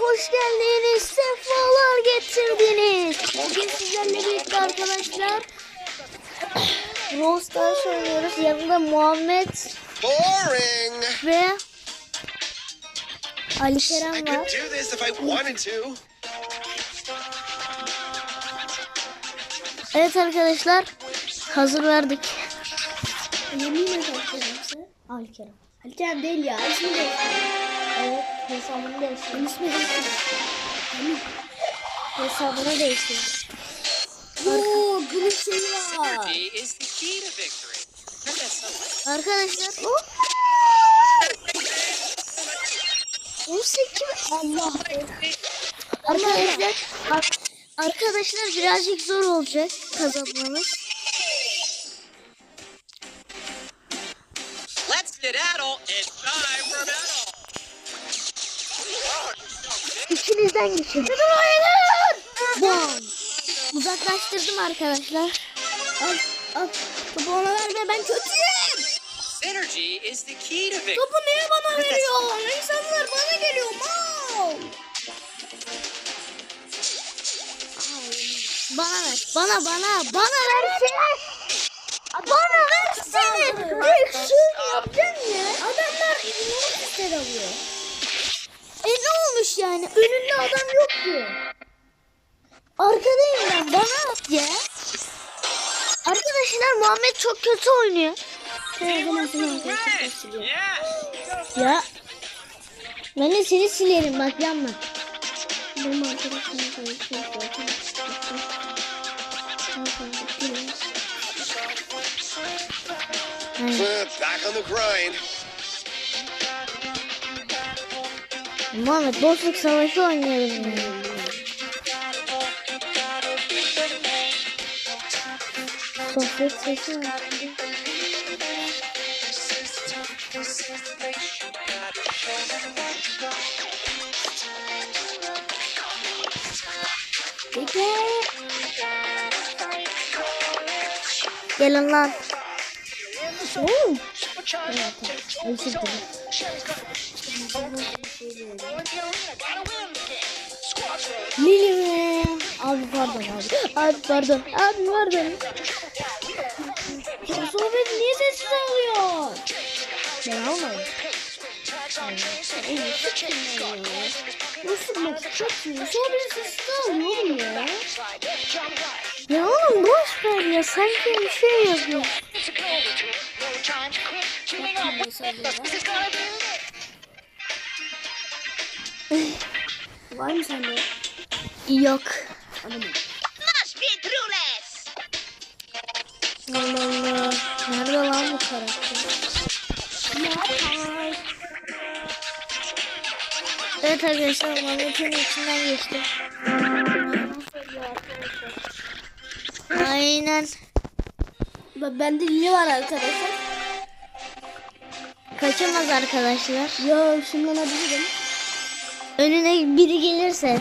hoş geldiniz. Sefalar getirdiniz. Bugün sizlerle birlikte arkadaşlar Brawl Stars oynuyoruz. Yanında Muhammed Boring. ve Ali I Kerem could var. do this if I wanted to. Evet arkadaşlar hazır verdik. Yemin ederim. Ali Kerem. Ali Kerem değil ya. İsmi de. Evet hesabını değiştirdim. İsmi. Hesabını değiştirdim. Oo, bunun şeyi var. Arkadaşlar 18 Allah Arkadaşlar ar- arkadaşlar birazcık zor olacak kazanmamız. Let's skedaddle. It's time for battle. İçinizden geçin. Bom. Uzaklaştırdım arkadaşlar. Al, al. Topu ona verme ben kötüyüm. Synergy is the key to victory. Topu niye bana veriyor? İnsanlar bana geliyor. Mal. Bana ver. Bana bana bana versene. Yani? Önünde adam yok ki. Arkadayım ben. Bana at ya. Arkadaşlar Muhammed çok kötü oynuyor. Ya. Ben de seni silerim bak yanma. Benim back on the grind. Muhammed boşluk savaşı oynayalım ya. Sohbet sesi var. Bekle. Gelin lan. Oo. Lili? Abi pardon abi. Abi pardon. Abi pardon. Sohbet niye sessiz alıyor? Ben almadım. Nasıl bak çok iyi. Sohbet sessiz alıyor oğlum ya. Ya oğlum boş ver ya. Sanki bir şey yapıyor. Var mı sende? Yok. Anam. Allah Allah. Nerede lan bu karakter? Evet arkadaşlar Mehmet'in içinden geçti. Aynen. Bende lili var arkadaşlar. Kaçamaz arkadaşlar. Ya ışınlanabilirim. Önüne biri gelirse.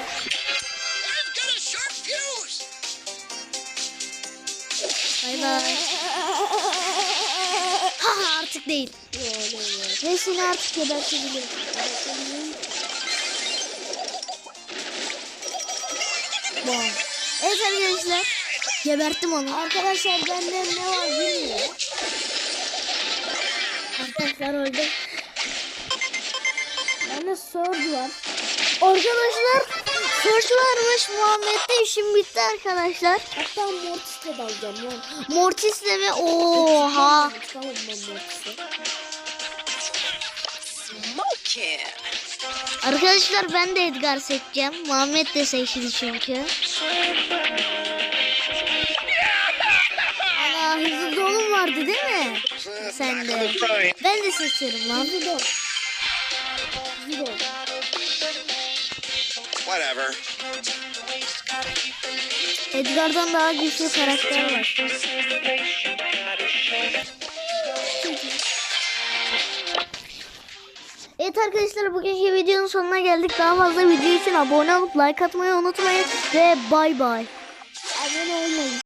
Bay bay. Ha artık değil. Ve seni artık gebertebilirim. Bom. Evet arkadaşlar. Geberttim onu. Arkadaşlar bende ne var bilmiyorum. Arkadaşlar öldü. Bende sword. Arkadaşlar Search varmış Muhammed'de işim bitti arkadaşlar. Hatta Mortis'le de alacağım lan. Mortis'le mi? Oha. Arkadaşlar ben de Edgar seçeceğim. Muhammed de seçti çünkü. Dolum vardı değil mi? Sen de. Ben de seçiyorum lan. Zidol. Zidol. Whatever. Edgar'dan daha güçlü karakter var. Evet arkadaşlar bugünkü videonun sonuna geldik. Daha fazla video için abone olup like atmayı unutmayın. Ve bay bay. Abone olmayın.